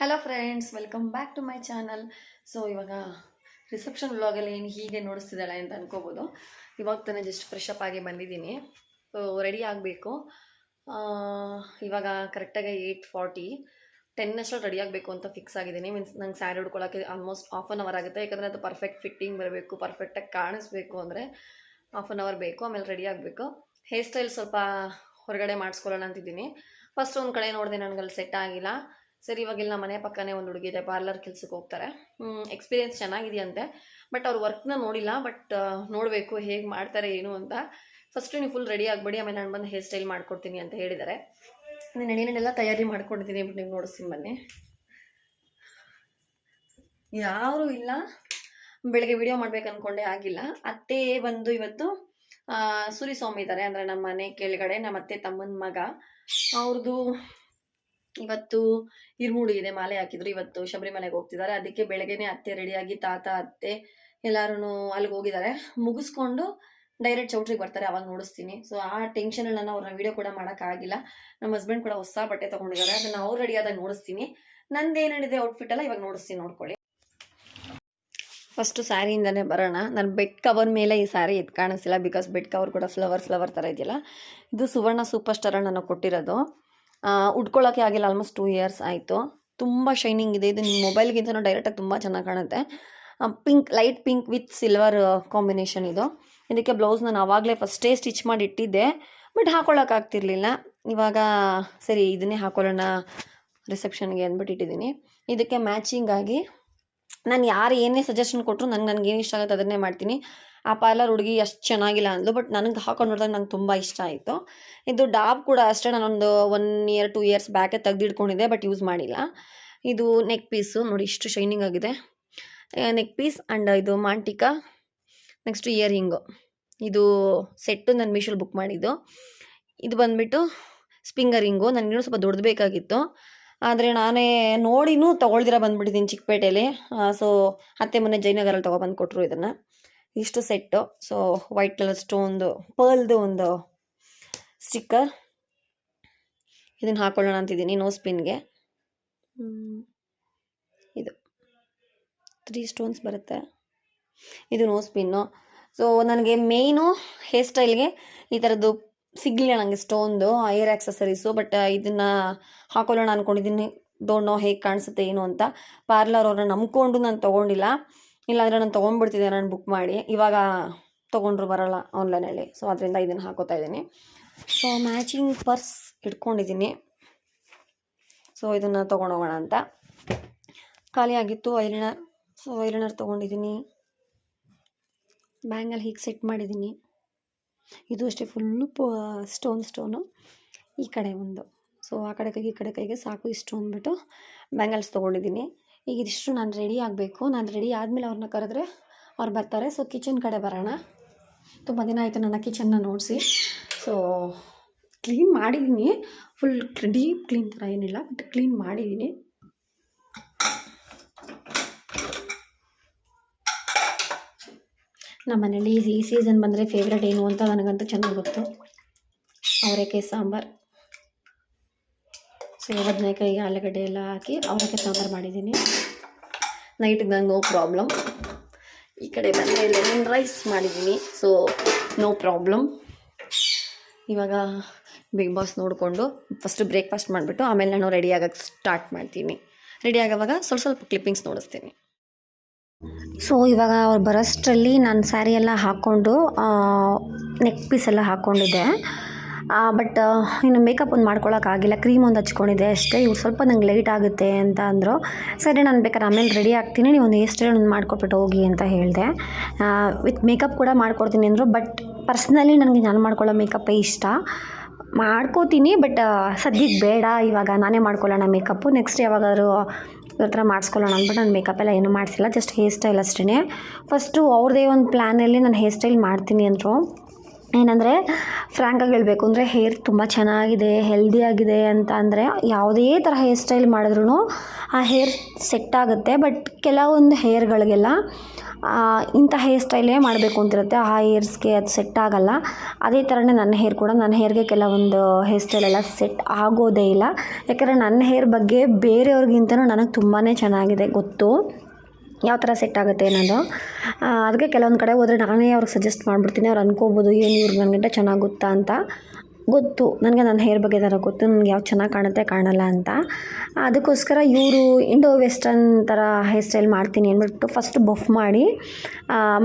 Hello friends welcome back to my channel so ಇವಾಗ reception ವ್ಲಾಗಲ್ಲಿ ಏನು ಹೀಗೆ ನೋಡಿಸ್ತಿದ್ದಾಳೆ ಅಂತ ಅನ್ಕೋಬೋದು. ಇವಾಗ ತಾನೇ ಜಸ್ಟ್ ಫ್ರೆಶ್ ಅಪ್ ಆಗಿ ಬಂದಿದ್ದೀನಿ. ಸೊ ರೆಡಿ ಆಗಬೇಕು. ಇವಾಗ ಕರೆಕ್ಟಾಗಿ ಏಯ್ಟ್ ಫಾರ್ಟಿ ಟೆನ್ ಅಷ್ಟರಲ್ಲಿ ರೆಡಿ ಆಗಬೇಕು ಅಂತ ಫಿಕ್ಸ್ ಆಗಿದ್ದೀನಿ. ಮೀನ್ಸ್ ನಂಗೆ ಸ್ಯಾರಿ ಉಡ್ಕೊಳ್ಳೋಕ್ಕೆ ಆಲ್ಮೋಸ್ಟ್ ಹಾಫ್ ಆನ್ ಅವರ್ ಆಗುತ್ತೆ. ಯಾಕಂದರೆ ಅದು ಪರ್ಫೆಕ್ಟ್ ಫಿಟ್ಟಿಂಗ್ ಬರಬೇಕು ಪರ್ಫೆಕ್ಟಾಗಿ ಕಾಣಿಸ್ಬೇಕು ಅಂದರೆ ಹಾಫ್ ಆನ್ ಅವರ್ ಬೇಕು, ಆಮೇಲೆ ರೆಡಿ ಆಗಬೇಕು. ಹೇರ್ ಸ್ಟೈಲ್ ಸ್ವಲ್ಪ ಹೊರಗಡೆ ಮಾಡಿಸ್ಕೊಳ್ಳೋಣ ಅಂತಿದ್ದೀನಿ. ಫಸ್ಟ್ ಒಂದು ಕಡೆ ನೋಡಿದೆ ನನಗಲ್ಲಿ ಸೆಟ್ ಆಗಿಲ್ಲ. ಸರಿ, ಇವಾಗ ಇಲ್ಲಿ ನಮ್ಮ ಮನೆ ಪಕ್ಕನೇ ಒಂದು ಹುಡುಗಿದೆ ಪಾರ್ಲರ್ ಕೆಲ್ಸಕ್ಕೆ ಹೋಗ್ತಾರೆ. ಎಕ್ಸ್ಪೀರಿಯನ್ಸ್ ಚೆನ್ನಾಗಿದೆಯಂತೆ ಬಟ್ ಅವ್ರ ವರ್ಕ್ನ ನೋಡಿಲ್ಲ ಬಟ್ ನೋಡಬೇಕು ಹೇಗೆ ಮಾಡ್ತಾರೆ, ಏನು ಅಂತ. ಫಸ್ಟು ನೀವು ಫುಲ್ ರೆಡಿ ಆಗಬೇಡಿ, ಆಮೇಲೆ ನಾನು ಬಂದು ಹೇರ್ ಸ್ಟೈಲ್ ಮಾಡ್ಕೊಡ್ತೀನಿ ಅಂತ ಹೇಳಿದ್ದಾರೆ ನಾನು ಏನೇನೆಲ್ಲ ತಯಾರಿ ಮಾಡ್ಕೊಂಡಿದ್ದೀನಿ ಬಟ್ ನೀವು ನೋಡಿಸ್ತೀನಿ ಬನ್ನಿ. ಯಾರು ಇಲ್ಲ. ಬೆಳಗ್ಗೆ ವಿಡಿಯೋ ಮಾಡ್ಬೇಕು ಅನ್ಕೊಂಡೆ ಆಗಿಲ್ಲ. ಅತ್ತೆ ಬಂದು ಇವತ್ತು ಸೂರಿ ಸ್ವಾಮಿ ಇದ್ದಾರೆ ಅಂದರೆ ನಮ್ಮ ಮನೆ ಕೆಳಗಡೆ ನಮ್ಮ ಅತ್ತೆ ತಮ್ಮನ ಮಗ. ಅವ್ರದ್ದು ಇವತ್ತು ಇರ್ಮುಡಿ ಇದೆ, ಮಾಲೆ ಹಾಕಿದ್ರು. ಇವತ್ತು ಶಬರಿಮಲೆಗೆ ಹೋಗ್ತಿದ್ದಾರೆ. ಅದಕ್ಕೆ ಬೆಳಗ್ಗೆನೆ ಅತ್ತೆ ರೆಡಿಯಾಗಿ ತಾತ, ಅತ್ತೆ ಎಲ್ಲರೂ ಅಲ್ಲಿಗೆ ಹೋಗಿದ್ದಾರೆ. ಮುಗಿಸ್ಕೊಂಡು ಡೈರೆಕ್ಟ್ ಚೌಟ್ರಿಗೆ ಬರ್ತಾರೆ. ಅವಾಗ ನೋಡಿಸ್ತೀನಿ. ಸೊ ಆ ಟೆನ್ಷನಲ್ಲಿ ನಾನು ಅವ್ರನ್ನ ವಿಡಿಯೋ ಕೂಡ ಮಾಡೋಕ್ಕಾಗಿಲ್ಲ ನಮ್ಮ ಹಸ್ಬೆಂಡ್ ಕೂಡ ಹೊಸ ಬಟ್ಟೆ ತೊಗೊಂಡಿದ್ದಾರೆ. ಅದನ್ನು ಅವ್ರು ರೆಡಿ ಆದಾಗ ನೋಡಿಸ್ತೀನಿ. ನಂದು ಏನೇನಿದೆ ಔಟ್ಫಿಟ್ ಎಲ್ಲ ಇವಾಗ ನೋಡಿಸ್ತೀನಿ, ನೋಡ್ಕೊಳ್ಳಿ. ಫಸ್ಟು ಸ್ಯಾರಿಯಿಂದನೇ ಬರೋಣ. ನಾನು ಬೆಡ್ ಕವರ್ ಮೇಲೆ ಈ ಸ್ಯಾರಿ ಎದ್ದು ಕಾಣಿಸ್ತಿಲ್ಲ. ಬಿಕಾಸ್ ಬೆಡ್ ಕವರ್ ಕೂಡ ಫ್ಲವರ್ ಫ್ಲವರ್ ಥರ ಇದೆಯಲ್ಲ. ಇದು ಸುವರ್ಣ ಸೂಪರ್ ಸ್ಟಾರ್ ನನಗೆ ಕೊಟ್ಟಿರೋದು. ಆ, ಉಟ್ಕೊಳ್ಳೋಕೆ ಆಗಿಲ್ಲ ಆಲ್ಮೋಸ್ಟ್ ಟೂ ಇಯರ್ಸ್ ಆಯಿತು. ತುಂಬ ಶೈನಿಂಗ್ ಇದೆ. ಇದು ನಿಮ್ಮ ಮೊಬೈಲ್ಗಿಂತನೂ ಡೈರೆಕ್ಟಾಗಿ ತುಂಬ ಚೆನ್ನಾಗಿ ಕಾಣುತ್ತೆ. Pink light pink with silver combination ಇದು. ಇದಕ್ಕೆ ಬ್ಲೌಸ್ ನಾನು ಆವಾಗಲೇ ಫಸ್ಟೇ ಸ್ಟಿಚ್ ಮಾಡಿ ಇಟ್ಟಿದ್ದೆ ಬಟ್ ಹಾಕ್ಕೊಳ್ಳೋಕ್ಕಾಗ್ತಿರ್ಲಿಲ್ಲ ಇವಾಗ ಸರಿ ಇದನ್ನೇ ಹಾಕೊಳ್ಳೋಣ ರಿಸೆಪ್ಷನ್ಗೆ ಅಂದ್ಬಿಟ್ಟು ಇಟ್ಟಿದ್ದೀನಿ. ಇದಕ್ಕೆ ಮ್ಯಾಚಿಂಗ್ ಆಗಿ ನಾನು ಯಾರು ಏನೇ ಸಜೆಷನ್ ಕೊಟ್ಟರು ನಂಗೆ ನನಗೆ ಏನು ಇಷ್ಟ ಆಗುತ್ತೆ ಅದನ್ನೇ ಮಾಡ್ತೀನಿ. ಆ ಪಾರ್ಲರ್ ಹುಡುಗಿ ಅಷ್ಟು ಚೆನ್ನಾಗಿಲ್ಲ ಅಂದ್ಲು ಬಟ್ ನನಗೆ ಹಾಕೊಂಡು ನೋಡಿದಾಗ ನಂಗೆ ತುಂಬ ಇಷ್ಟ ಆಯಿತು. ಇದು ಡಾಬ್ ಕೂಡ ಅಷ್ಟೇ, ನಾನೊಂದು ಒನ್ ಇಯರ್ ಟೂ ಇಯರ್ಸ್ ಬ್ಯಾಕೆ ತೆಗೆದಿಟ್ಕೊಂಡಿದ್ದೆ ಬಟ್ ಯೂಸ್ ಮಾಡಿಲ್ಲ. ಇದು ನೆಕ್ ಪೀಸು ನೋಡಿ ಇಷ್ಟು ಶೈನಿಂಗ್ ಆಗಿದೆ. ನೆಕ್ ಪೀಸ್ ಆ್ಯಂಡ್ ಇದು ಮಾಂಟಿಕಾ ನೆಕ್ಸ್ಟು ಇಯರ್ ಹಿಂಗು ಇದು ಸೆಟ್ಟು ನಾನು ಮೀಶೋಲ್ಲಿ ಬುಕ್ ಮಾಡಿದ್ದು. ಇದು ಬಂದುಬಿಟ್ಟು ಸ್ಪಿಂಗರ್ ರಿಂಗು ನನಗಿನ್ನೂ ಸ್ವಲ್ಪ ದೊಡ್ಡದು ಬೇಕಾಗಿತ್ತು. ಆದರೆ ನಾನೇ ನೋಡಿನೂ ತೊಗೊಳ್ದಿರ ಬಂದುಬಿಟ್ಟಿದ್ದೀನಿ ಚಿಕ್ಕಪೇಟೆಯಲ್ಲಿ ಸೊ ಅತ್ತೆ ಮೊನ್ನೆ ಜಯನಗರಲ್ಲಿ ತೊಗೊಬಂದು ಕೊಟ್ಟರು ಇದನ್ನು. ಇಷ್ಟು ಸೆಟ್ಟು. ಸೊ ವೈಟ್ ಕಲರ್ ಸ್ಟೋನ್ದು ಪರ್ಲ್ದು ಒಂದು ಸ್ಟಿಕ್ಕರ್ ಇದನ್ನು ಹಾಕೊಳ್ಳೋಣ ಅಂತಿದ್ದೀನಿ ನೋ ಸ್ಪಿನ್ಗೆ ಇದು. ತ್ರೀ ಸ್ಟೋನ್ಸ್ ಬರುತ್ತೆ. ಇದು ನೋ ಸ್ಪಿನ್ನು ಸೊ ನನಗೆ ಮೇಯ್ನು ಹೇರ್ ಸ್ಟೈಲ್ಗೆ ಈ ಥರದ್ದು ಸಿಗಲಿಲ್ಲ ನನಗೆ ಸ್ಟೋನ್ದು ಏರ್ ಆಕ್ಸಸರೀಸು ಬಟ್ ಇದನ್ನು ಹಾಕೊಳ್ಳೋಣ ಅಂದ್ಕೊಂಡಿದ್ದೀನಿ ಡೋಂಟ್ ನೋ ಹೇಗೆ ಕಾಣಿಸುತ್ತೆ, ಏನು ಅಂತ. ಪಾರ್ಲರ್ ಅವ್ರನ್ನ ನಂಬ್ಕೊಂಡು ನಾನು ತೊಗೊಂಡಿಲ್ಲ. ಇಲ್ಲಾಂದರೆ ನಾನು ತೊಗೊಂಡ್ಬಿಡ್ತಿದ್ದೆ, ನಾನು ಬುಕ್ ಮಾಡಿ. ಇವಾಗ ತೊಗೊಂಡ್ರು ಬರೋಲ್ಲ ಆನ್ಲೈನಲ್ಲಿ ಸೊ ಅದರಿಂದ ಇದನ್ನು ಹಾಕೋತಾ ಇದ್ದೀನಿ. ಸೊ ಮ್ಯಾಚಿಂಗ್ ಪರ್ಸ್ ಇಟ್ಕೊಂಡಿದ್ದೀನಿ. ಸೊ ಇದನ್ನು ತೊಗೊಂಡೋಗೋಣ ಅಂತ. ಖಾಲಿಯಾಗಿತ್ತು ಐಲೈನರ್ ಸೊ ಐಲಿನರ್ ತೊಗೊಂಡಿದ್ದೀನಿ. ಬ್ಯಾಂಗಲ್ ಹೀಗೆ ಸೆಟ್ ಮಾಡಿದ್ದೀನಿ. ಇದು ಅಷ್ಟೇ ಫುಲ್ಲು ಪ ಸ್ಟೋನ್ ಸ್ಟೋನು ಈ ಕಡೆ ಒಂದು. ಸೊ ಆ ಕಡೆ ಕೈಗೆ, ಈ ಕಡೆ ಕೈಗೆ ಸಾಕು ಇಷ್ಟು ಅಂದ್ಬಿಟ್ಟು ಬ್ಯಾಂಗಲ್ಸ್ ತೊಗೊಂಡಿದ್ದೀನಿ. ಈಗ ಇದಿಷ್ಟು ನಾನು ರೆಡಿ ಆಗಬೇಕು. ನಾನು ರೆಡಿ ಆದಮೇಲೆ ಅವ್ರನ್ನ ಕರೆದ್ರೆ ಅವ್ರು ಬರ್ತಾರೆ. ಸೊ ಕಿಚನ್ ಕಡೆ ಬರೋಣ. ತುಂಬ ದಿನ ಆಯಿತು ನನ್ನ ಕಿಚನ್ನ ನೋಡಿಸಿ. ಸೊ ಕ್ಲೀನ್ ಮಾಡಿದ್ದೀನಿ ಫುಲ್ ಡೀಪ್ ಕ್ಲೀನ್ ಥರ ಏನಿಲ್ಲ ಬಟ್ ಕ್ಲೀನ್ ಮಾಡಿದ್ದೀನಿ ನಮ್ಮ ಮನೇಲಿ ಈ ಸೀಸನ್ ಬಂದರೆ ಫೇವ್ರೆಟ್ ಏನು ಅಂತ ನನಗಂತೂ ಚೆನ್ನಾಗಿ ಗೊತ್ತು. ಅವರೇಕಾಯಿ ಸಾಂಬಾರು. ಸೊ ಬದನೆಕಾಯಿ ಆಲೂಗಡ್ಡೆ ಎಲ್ಲ ಹಾಕಿ ಅವರಕ್ಕೆ ಸಾಂಬಾರು ಮಾಡಿದ್ದೀನಿ. ನೈಟಿಗೆ ನಂಗೆ ನೋ ಪ್ರಾಬ್ಲಮ್ ಈ ಕಡೆ ಬಂದರೆ ಲೆಮನ್ ರೈಸ್ ಮಾಡಿದ್ದೀನಿ ಸೊ ನೋ ಪ್ರಾಬ್ಲಮ್ ಇವಾಗ ಬಿಗ್ ಬಾಸ್ ನೋಡಿಕೊಂಡು ಫಸ್ಟು ಬ್ರೇಕ್ಫಾಸ್ಟ್ ಮಾಡಿಬಿಟ್ಟು ಆಮೇಲೆ ನಾನು ರೆಡಿ ಆಗೋಕ್ಕೆ ಸ್ಟಾರ್ಟ್ ಮಾಡ್ತೀನಿ. ರೆಡಿ ಆಗೋವಾಗ ಸ್ವಲ್ಪ ಸ್ವಲ್ಪ ಕ್ಲಿಪ್ಪಿಂಗ್ಸ್ ನೋಡಿಸ್ತೀನಿ. ಸೊ ಇವಾಗ ಅವ್ರು ಬರೋಷ್ಟರಲ್ಲಿ ನಾನು ಸ್ಯಾರಿ ಎಲ್ಲ ಹಾಕ್ಕೊಂಡು ನೆಕ್ ಪೀಸ್ ಎಲ್ಲ ಹಾಕ್ಕೊಂಡಿದ್ದೆ ಬಟ್ ಇನ್ನು ಮೇಕಪ್ ಒಂದು ಮಾಡ್ಕೊಳ್ಳೋಕ್ಕಾಗಿಲ್ಲ ಕ್ರೀಮ್ ಒಂದು ಹಚ್ಕೊಂಡಿದ್ದೆ ಅಷ್ಟೇ. ಇವ್ರು ಸ್ವಲ್ಪ ನಂಗೆ ಲೇಟ್ ಆಗುತ್ತೆ ಅಂತ ಅಂದರು. ಸರಿ, ನಾನು ಬೇಕಾದ್ರೆ ಆಮೇಲೆ ರೆಡಿ ಆಗ್ತೀನಿ. ನೀವು ಒಂದು ಹೇರ್ ಒಂದು ಮಾಡ್ಕೊಟ್ಬಿಟ್ಟು ಹೋಗಿ ಅಂತ ಹೇಳಿದೆ. ವಿತ್ ಮೇಕಪ್ ಕೂಡ ಮಾಡ್ಕೊಡ್ತೀನಿ ಅಂದರು ಬಟ್ ಪರ್ಸ್ನಲಿ ನನಗೆ ನಾನು ಮಾಡ್ಕೊಳ್ಳೋ ಮೇಕಪ್ಪೇ ಇಷ್ಟ. ಮಾಡ್ಕೋತೀನಿ ಬಟ್ ಸದ್ಯಕ್ಕೆ ಬೇಡ. ಇವಾಗ ನಾನೇ ಮಾಡ್ಕೊಳ್ಳೋಣ ಮೇಕಪ್ಪು ನೆಕ್ಸ್ಟ್ ಯಾವಾಗಾದರೂ ಇವ್ರ ಥರ ಮಾಡಿಸ್ಕೊಳ್ಳೋಣ ಅಂದ್ಬಿಟ್ಟು ನಾನು ಮೇಕಪ್ ಎಲ್ಲ ಏನೂ ಮಾಡಿಸಿಲ್ಲ. ಜಸ್ಟ್ ಹೇರ್ ಸ್ಟೈಲ್ ಅಷ್ಟೇ ಫಸ್ಟು ಅವ್ರದ್ದೇ ಒಂದು ಪ್ಲ್ಯಾನಲ್ಲಿ ನಾನು ಹೇರ್ ಸ್ಟೈಲ್ ಮಾಡ್ತೀನಿ ಅಂದರು. ಏನಂದರೆ ಫ್ರ್ಯಾಂಕಾಗಿ ಹೇಳಬೇಕು ಅಂದರೆ ಹೇರ್ ತುಂಬ ಚೆನ್ನಾಗಿದೆ ಹೆಲ್ದಿಯಾಗಿದೆ ಅಂತ ಅಂದರೆ ಯಾವುದೇ ಥರ ಹೇರ್ ಸ್ಟೈಲ್ ಮಾಡಿದ್ರೂ ಆ ಹೇರ್ ಸೆಟ್ ಆಗುತ್ತೆ. ಬಟ್ ಕೆಲವೊಂದು ಹೇರ್ಗಳಿಗೆಲ್ಲ ಇಂಥ ಹೇರ್ ಸ್ಟೈಲೇ ಮಾಡಬೇಕು ಅಂತಿರುತ್ತೆ. ಆ ಹೇರ್ಸ್ಗೆ ಅದು ಸೆಟ್ ಆಗಲ್ಲ. ಅದೇ ಥರನೇ ನನ್ನ ಹೇರ್ ಕೂಡ, ನನ್ನ ಹೇರ್ಗೆ ಕೆಲವೊಂದು ಹೇರ್ ಸ್ಟೈಲ್ ಎಲ್ಲ ಸೆಟ್ ಆಗೋದೇ ಇಲ್ಲ. ಯಾಕಂದರೆ ನನ್ನ ಹೇರ್ ಬಗ್ಗೆ ಬೇರೆಯವ್ರಿಗಿಂತನೂ ನನಗೆ ತುಂಬಾ ಚೆನ್ನಾಗಿದೆ ಗೊತ್ತು. ಯಾವ ಥರ ಸೆಟ್ ಆಗುತ್ತೆ ಅನ್ನೋದು. ಅದಕ್ಕೆ ಕೆಲವೊಂದು ಕಡೆ ಹೋದರೆ ನಾನೇ ಅವ್ರಿಗೆ ಸಜೆಸ್ಟ್ ಮಾಡಿಬಿಡ್ತೀನಿ, ಅವ್ರು ಅನ್ಕೋಬೋದು, ಏನು ಇವ್ರು ನನಗಿಂತ ಚೆನ್ನಾಗಿ ಗೊತ್ತಾ ಅಂತ. ಗೊತ್ತು. ನನಗೆ ನನ್ನ ಹೇರ್ ಬಗ್ಗೆ ಥರ ಗೊತ್ತು. ನನಗೆ ಯಾವ್ದು ಚೆನ್ನಾಗಿ ಕಾಣುತ್ತೆ, ಕಾಣಲ್ಲ ಅಂತ. ಅದಕ್ಕೋಸ್ಕರ ಇವರು ಇಂಡೋ ವೆಸ್ಟರ್ನ್ ಥರ ಹೇರ್ ಸ್ಟೈಲ್ ಮಾಡ್ತೀನಿ ಅಂದ್ಬಿಟ್ಟು ಫಸ್ಟ್ ಬಫ್ ಮಾಡಿ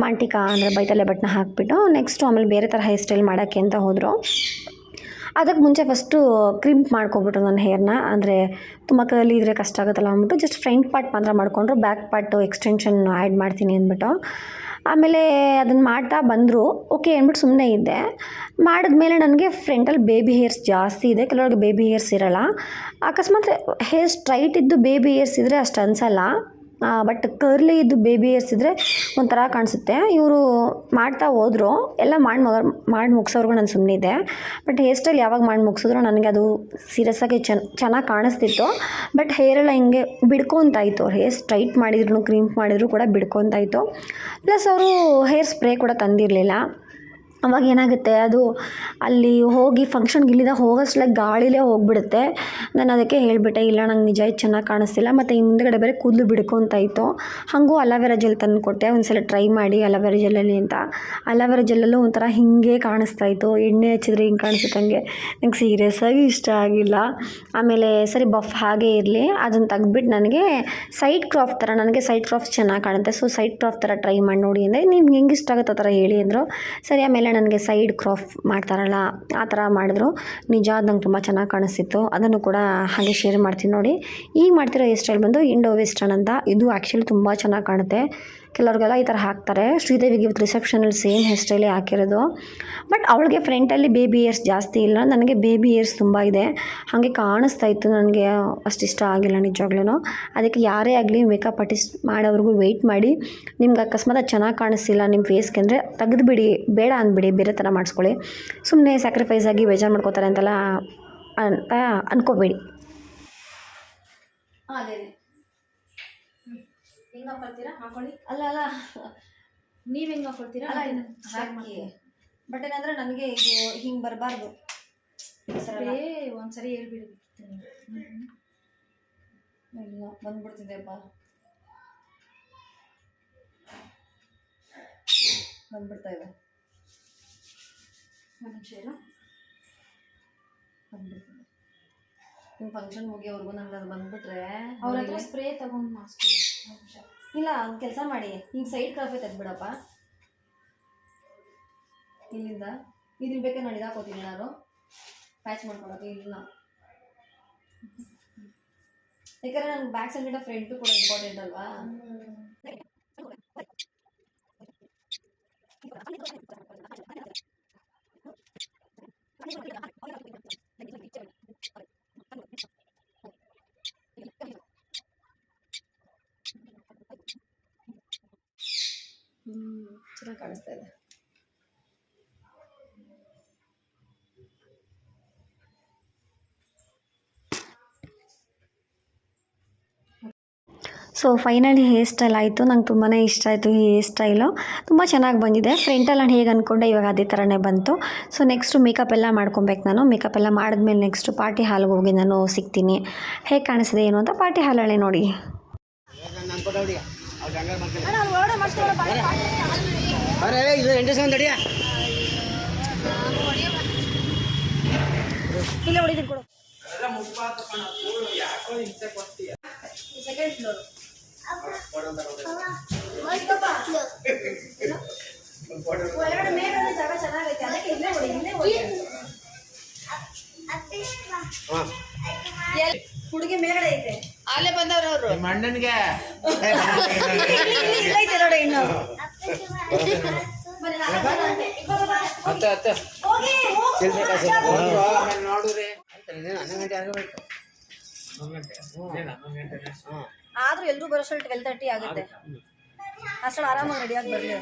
ಮಾಂಟಿಕಾ ಅಂದರೆ ಬೈತಲೆ ಬಟ್ನ ಹಾಕಿಬಿಟ್ಟು ನೆಕ್ಸ್ಟು ಆಮೇಲೆ ಬೇರೆ ಥರ ಹೇರ್ ಸ್ಟೈಲ್ ಮಾಡೋಕ್ಕೆ ಅಂತ ಹೋದರು. ಅದಕ್ಕೆ ಮುಂಚೆ ಫಸ್ಟು ಕ್ರಿಂಪ್ ಮಾಡ್ಕೊಬಿಟ್ಟು ನನ್ನ ಹೇರ್ನ. ಅಂದರೆ ತುಂಬ ಕರ್ಲಿ ಇದ್ದರೆ ಕಷ್ಟ ಆಗುತ್ತಲ್ಲ ಅಂದ್ಬಿಟ್ಟು ಜಸ್ಟ್ ಫ್ರಂಟ್ ಪಾರ್ಟ್ ಮಾತ್ರ ಮಾಡಿಕೊಂಡ್ರು ಬ್ಯಾಕ್ ಪಾರ್ಟು ಎಕ್ಸ್ಟೆನ್ಷನ್ ಆ್ಯಡ್ ಮಾಡ್ತೀನಿ ಅಂದ್ಬಿಟ್ಟು. ಆಮೇಲೆ ಅದನ್ನು ಮಾಡ್ತಾ ಬಂದರು. ಓಕೆ ಅಂದ್ಬಿಟ್ಟು ಸುಮ್ಮನೆ ಇದ್ದೆ. ಮಾಡಿದ್ಮೇಲೆ ನನಗೆ ಫ್ರಂಟಲ್ಲಿ ಬೇಬಿ ಹೇರ್ಸ್ ಜಾಸ್ತಿ ಇದೆ. ಕೆಲವ್ರಿಗೆ ಬೇಬಿ ಹೇರ್ಸ್ ಇರೋಲ್ಲ. ಅಕಸ್ಮಾತ್ ಹೇರ್ ಸ್ಟ್ರೈಟ್ ಇದ್ದು ಬೇಬಿ ಹೇರ್ಸ್ ಇದ್ದರೆ ಅಷ್ಟು ಅನಿಸಲ್ಲ. ಬಟ್ ಕರ್ಲಿ ಇದ್ದು ಬೇಬಿ ಹೇರ್ಸ್ ಇದ್ದರೆ ಒಂಥರ ಕಾಣಿಸುತ್ತೆ. ಇವರು ಮಾಡ್ತಾ ಹೋದ್ರು. ಎಲ್ಲ ಮಾಡಿ ಮಗ, ಮಾಡಿ ಮುಗಿಸೋರ್ಗು ನಾನು ಸುಮ್ಮನಿದ್ದೆ ಬಟ್ ಹೇರ್ ಸ್ಟೈಲ್ ಯಾವಾಗ ಮಾಡಿ ಮುಗಿಸಿದ್ರು ನನಗೆ ಅದು ಸೀರಿಯಸ್ ಆಗಿ ಚೆನ್ನಾಗಿ ಕಾಣಿಸ್ತಿತ್ತು. ಬಟ್ ಹೇರೆಲ್ಲ ಹಿಂಗೆ ಬಿಡ್ಕೊತಾಯಿತ್ತು ಹೇರ್ ಸ್ಟ್ರೈಟ್ ಮಾಡಿದ್ರು ಕ್ರೀಮ್ ಮಾಡಿದ್ರು ಕೂಡ ಬಿಡ್ಕೊತಾಯಿತ್ತು ಪ್ಲಸ್ ಅವರು ಹೇರ್ ಸ್ಪ್ರೇ ಕೂಡ ತಂದಿರಲಿಲ್ಲ. ಅವಾಗ ಏನಾಗುತ್ತೆ, ಅದು ಅಲ್ಲಿ ಹೋಗಿ ಫಂಕ್ಷನ್ಗೆ ಇಲ್ಲಿಂದ ಹೋಗೋಷ್ಟರಲ್ಲಿ ಗಾಳಿಲೇ ಹೋಗಿಬಿಡುತ್ತೆ. ನಾನು ಅದಕ್ಕೆ ಹೇಳಿಬಿಟ್ಟೆ, ಇಲ್ಲ ನಂಗೆ ನಿಜ ಇದು ಚೆನ್ನಾಗಿ ಕಾಣಿಸ್ತಿಲ್ಲ, ಮತ್ತು ಈ ಮುಂದೆಗಡೆ ಬೇರೆ ಕೂದಲು ಬಿಡ್ಕೊತ ಇತ್ತು. ಹಾಗೂ ಅಲೋವೆರಾ ಜೆಲ್ ತಂದು ಕೊಟ್ಟೆ, ಒಂದ್ಸಲ ಟ್ರೈ ಮಾಡಿ ಅಲೋವೆರಾ ಜೆಲ್ಲಲ್ಲಿ ಅಂತ. ಅಲೋವೆರಾ ಜೆಲ್ಲಲ್ಲೂ ಒಂಥರ ಹಿಂಗೆ ಕಾಣಿಸ್ತಾ ಇತ್ತು. ಎಣ್ಣೆ ಹಚ್ಚಿದ್ರೆ ಹಿಂಗೆ ಕಾಣಿಸುತ್ತೆ ಹಂಗೆ. ನಂಗೆ ಸೀರಿಯಸ್ಸಾಗಿ ಇಷ್ಟ ಆಗಿಲ್ಲ. ಆಮೇಲೆ ಸರಿ ಬಫ್ ಹಾಗೇ ಇರಲಿ ಅದನ್ನು ತೆಗ್ದುಬಿಟ್ಟು ನನಗೆ ಸೈಡ್ ಕ್ರಾಫ್ ಥರ ನನಗೆ ಸೈಡ್ ಕ್ರಾಫ್ಟ್ ಚೆನ್ನಾಗಿ ಕಾಣುತ್ತೆ. ಸೊ ಸೈಡ್ ಕ್ರಾಫ್ಟ್ ಥರ ಟ್ರೈ ಮಾಡಿ ನೋಡಿ ಅಂದರೆ ನಿಮ್ಗೆ ಹೆಂಗೆ ಇಷ್ಟ ಆಗುತ್ತೆ ಆ ಥರ ಹೇಳಿ ಅಂದರು. ಸರಿ, ಆಮೇಲೆ ನನಗೆ ಸೈಡ್ ಕ್ರಾಫ್ ಮಾಡ್ತಾರಲ್ಲ, ಆ ಥರ ಮಾಡಿದ್ರು. ನಿಜ ಅದು ನಂಗೆ ತುಂಬ ಚೆನ್ನಾಗಿ ಕಾಣಿಸ್ತಿತ್ತು. ಅದನ್ನು ಕೂಡ ಹಾಗೆ ಶೇರ್ ಮಾಡ್ತೀನಿ ನೋಡಿ. ಈಗ ಮಾಡ್ತಿರೋ ಹೇರ್ ಸ್ಟೈಲ್ ಬಂದು ಇಂಡೋ ವೆಸ್ಟರ್ನ್ ಅಂತ. ಇದು ಆ್ಯಕ್ಚುಲಿ ತುಂಬ ಚೆನ್ನಾಗಿ ಕಾಣುತ್ತೆ. ಕೆಲವ್ರಿಗೆಲ್ಲ ಈ ಥರ ಹಾಕ್ತಾರೆ. ಶ್ರೀದೇವಿಗೆ ಇವತ್ತು ರಿಸೆಪ್ಷನಲ್ಲಿ ಸೇಮ್ ಹೇರ್ ಸ್ಟೈಲೇ ಹಾಕಿರೋದು. ಬಟ್ ಅವಳಿಗೆ ಫ್ರಂಟಲ್ಲಿ ಬೇಬಿ ಇಯರ್ಸ್ ಜಾಸ್ತಿ ಇಲ್ಲ. ನನಗೆ ಬೇಬಿ ಇಯರ್ಸ್ ತುಂಬ ಇದೆ. ಹಾಗೆ ಕಾಣಿಸ್ತಾ ಇತ್ತು. ನನಗೆ ಅಷ್ಟು ಇಷ್ಟ ಆಗಿಲ್ಲ ನಿಜವಾಗ್ಲೂ ಅದಕ್ಕೆ ಯಾರೇ ಆಗಲಿ ಮೇಕಪ್ ಆರ್ಟಿಸ್ಟ್ ಮಾಡೋವ್ರಿಗೂ ವೆಯ್ಟ್ ಮಾಡಿ. ನಿಮ್ಗೆ ಅಕಸ್ಮಾತ್ ಚೆನ್ನಾಗಿ ಕಾಣಿಸ್ತಿಲ್ಲ ನಿಮ್ಮ ಫೇಸ್ಗೆ ಅಂದರೆ ತೆಗೆದುಬಿಡಿ. ಬೇಡ ಅಂದ್ಬಿಡಿ. ಬೇರೆ ಥರ ಮಾಡಿಸ್ಕೊಳ್ಳಿ. ಸುಮ್ಮನೆ ಸ್ಯಾಕ್ರಿಫೈಸ್ ಆಗಿ ಬೇಜಾರು ಮಾಡ್ಕೋತಾರೆ ಅಂತೆಲ್ಲ ಅಂತ ಅನ್ಕೋಬೇಡಿ. ಹೆಂಗ್ ಹಾಕೊಳ್ತೀರಾ ಹಾಕೊಳ್ಳಿ. ಅಲ್ಲ ಅಲ್ಲ. ನೀವ್ ಹೆಂಗ್ ಹಾಕೊಳ್ತೀರಾ ಅಲ್ಲ ಅದನ್ನ ಹಾಕಿ. ಬಟ್ ಏನಂದ್ರೆ ನನಗೆ ಇದು ಹಿಂಗೆ ಬರಬಾರ್ದು. ಸ್ಪ್ರೇ ಒಂದ್ಸರಿ ಹೇಳ್ಬಿಡ್ತೀನಿ ಇಲ್ಲ ಬಂದ್ಬಿಡ್ತಿದೆಪ್ಪ. ಬಂದ್ಬಿಡ್ತಾ ಇದೆ. ಒಂದ್ ನಿಮಿಷ ಇರು. ಬಂದ್ಬಿಡ್ತಿದೆ. ನಿಮ್ಮ ಫಂಕ್ಷನ್ ಮುಗಿಯೋವರೆಗೂ ನಂಗೆ ಅದು ಬಂದ್ಬಿಟ್ರೆ ಅವ್ರ ಹತ್ರ ಸ್ಪ್ರೇ ತಗೊಂಡು ಮಾಡಿಸ್ಕೊಳ್ಳಿ ಇಲ್ಲ, ಒಂದು ಕೆಲಸ ಮಾಡಿ. ಹಿಂಗೆ ಸೈಡ್ ಕಾಫಿ ತೆಗ್ದುಬಿಡಪ್ಪ ಇಲ್ಲಿಂದ. ಇದನ್ನ ಬೇಕಾದ್ರೆ ನಾನು ಇದಾಕೋತೀನಿ ನಾನು ಪ್ಯಾಚ್ ಮಾಡ್ಕೊಳಕ್ಕೆ ಇಲ್ಲ. ಯಾಕಂದ್ರೆ ನನ್ನ ಬ್ಯಾಕ್ ಸೈಡ್ ಫ್ರೆಂಟು ಕೂಡ ಇಂಪಾರ್ಟೆಂಟ್ ಅಲ್ವಾ? ಚೆನ್ನಾಗಿ ಕಾಣಿಸ್ತಾ ಇದೆ. ಸೊ ಫೈನಲಿ ಹೇರ್ ಸ್ಟೈಲ್ ಆಯಿತು. ನಂಗೆ ತುಂಬಾ ಇಷ್ಟ ಆಯಿತು ಈ ಹೇರ್ ಸ್ಟೈಲು ತುಂಬ ಚೆನ್ನಾಗಿ ಬಂದಿದೆ. ಫ್ರಂಟಲ್ಲಿ ನಾನು ಹೇಗೆ ಅಂದ್ಕೊಂಡೆ ಇವಾಗ ಅದೇ ಥರನೇ ಬಂತು. ಸೊ ನೆಕ್ಸ್ಟು ಮೇಕಪ್ ಎಲ್ಲ ಮಾಡ್ಕೊಬೇಕು ನಾನು. ಮೇಕಪ್ ಎಲ್ಲ ಮಾಡಿದ್ಮೇಲೆ ನೆಕ್ಸ್ಟು ಪಾರ್ಟಿ ಹಾಲ್ಗೆ ಹೋಗಿ ನಾನು ಸಿಗ್ತೀನಿ. ಹೇಗೆ ಕಾಣಿಸಿದೆ ಏನು ಅಂತ ಪಾರ್ಟಿ ಹಾಲಲ್ಲೇ ನೋಡಿ. ಅರೆ ಇದು ಎಂಟು ಸಾವಿರ ತಡಿಯ ಇಲ್ಲ ಹೊಡಿತೀನಿ ಕೊಡು. ಸೆಕೆಂಡ್ ಫ್ಲೋರ್ ಒಳಗಡೆ ಮೇಲೆ ಜಾಗ ಚೆನ್ನಾಗೈತೆ ಅದಕ್ಕೆ ಇಲ್ಲೇ ಹೊಡಿ ಇಲ್ಲೇ ಹೊಡಿ. ಎಲ್ಲಿ? ಹುಡುಗಿ ಮೇಲ್ಗಡೆ ಐತೆ ಅಲ್ಲೇ ಬಂದವ್ರು ಅವರು ನಿಮ್ಮ ಅಣ್ಣನಿಗೆ ಇಲ್ಲ ಐತೆ ನೋಡಿ ಇನ್ನು ಬನ್ನಿ, ನಾಲ್ಕು ಜನ ಅಂತೆ. ಇಬ್ಬರು ಬಾ. ಹತ್ತೆ ಹತ್ತೆ ಹೋಗಿ ಹೋಗು. ನೋಡ್ರಿ ಹನ್ನೊಂದು ಗಂಟೆ ಆಗಬೇಕು ಆದ್ರೂ ಎಲ್ರು ಬರೋಷ್ಟ್ರಲ್ಲಿ ಟ್ವೆಲ್ ತರ್ಟಿ ಆಗುತ್ತೆ ಅಷ್ಟ್ರಲ್ಲಿ ಆರಾಮಾಗಿ ರೆಡಿಯಾಗಿ ಬರಲಿ